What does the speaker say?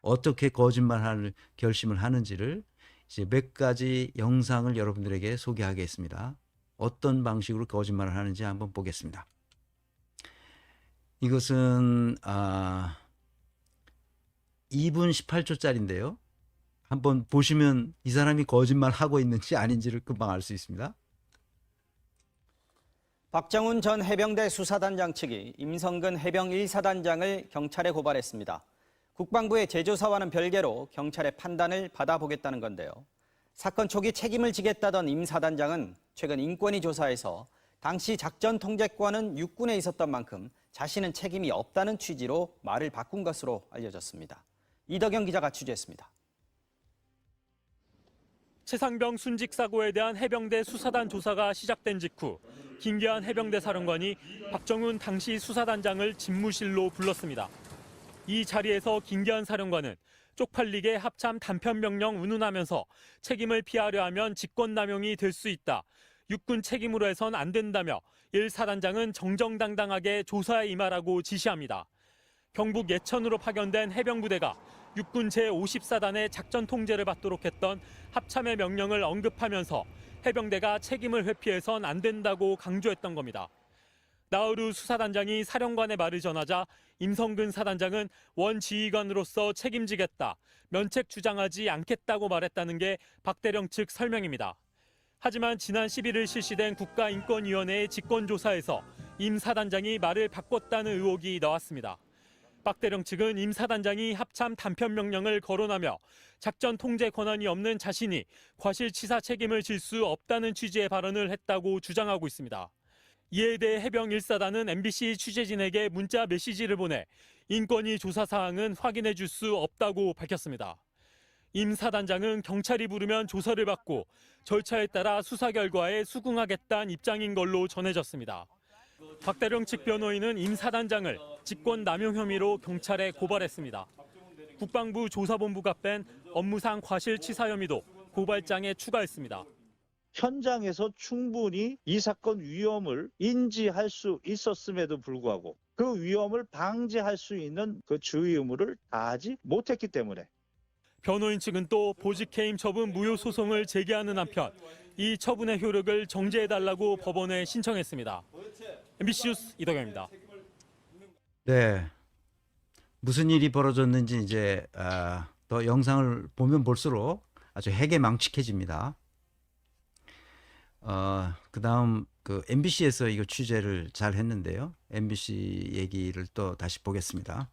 어떻게 거짓말할 결심을 하는지를 이제 몇 가지 영상을 여러분들에게 소개하겠습니다. 어떤 방식으로 거짓말을 하는지 한번 보겠습니다. 이것은 아 2분 18초짜리인데요. 한번 보시면 이 사람이 거짓말 하고 있는지 아닌지를 금방 알 수 있습니다. 박정훈 전 해병대 수사단장 측이 임성근 해병 1사단장을 경찰에 고발했습니다. 국방부의 재조사와는 별개로 경찰의 판단을 받아보겠다는 건데요. 사건 초기 책임을 지겠다던 임 사단장은 최근 인권위 조사에서 당시 작전 통제권은 육군에 있었던 만큼 자신은 책임이 없다는 취지로 말을 바꾼 것으로 알려졌습니다. 이덕영 기자가 취재했습니다. 최상병 순직 사고에 대한 해병대 수사단 조사가 시작된 직후 김계한 해병대 사령관이 박정훈 당시 수사단장을 집무실로 불렀습니다. 이 자리에서 김계한 사령관은 쪽팔리게 합참 단편 명령 운운하면서 책임을 피하려 하면 직권남용이 될 수 있다. 육군 책임으로 해선 안 된다며 1사단장은 정정당당하게 조사에 임하라고 지시합니다. 경북 예천으로 파견된 해병부대가 육군 제54단의 작전 통제를 받도록 했던 합참의 명령을 언급하면서 해병대가 책임을 회피해선 안 된다고 강조했던 겁니다. 나우루 수사단장이 사령관의 말을 전하자 임성근 사단장은 원 지휘관으로서 책임지겠다, 면책 주장하지 않겠다고 말했다는 게 박대령 측 설명입니다. 하지만 지난 11일 실시된 국가인권위원회의 직권조사에서 임 사단장이 말을 바꿨다는 의혹이 나왔습니다. 박대령 측은 임 사단장이 합참 단편 명령을 거론하며 작전 통제 권한이 없는 자신이 과실치사 책임을 질 수 없다는 취지의 발언을 했다고 주장하고 있습니다. 이에 대해 해병 1사단은 MBC 취재진에게 문자 메시지를 보내 인권위 조사 사항은 확인해 줄 수 없다고 밝혔습니다. 임 사단장은 경찰이 부르면 조사를 받고 절차에 따라 수사 결과에 수긍하겠다는 입장인 걸로 전해졌습니다. 박대령 측 변호인은 임 사단장을 직권 남용 혐의로 경찰에 고발했습니다. 국방부 조사본부가 뺀 업무상 과실치사 혐의도 고발장에 추가했습니다. 현장에서 충분히 이 사건 위험을 인지할 수 있었음에도 불구하고 그 위험을 방지할 수 있는 그 주의 의무를 다하지 못했기 때문에 변호인 측은 또 보직해임 처분 무효 소송을 제기하는 한편 이 처분의 효력을 정지해달라고 법원에 신청했습니다. MBC 뉴스 이덕영입니다. 네. 무슨 일이 벌어졌는지 이제 아, 더 영상을 보면 볼수록 아주 해괴망측해집니다. 어, 그다음 그 MBC에서 이거 취재를 잘 했는데요. MBC 얘기를 또 다시 보겠습니다.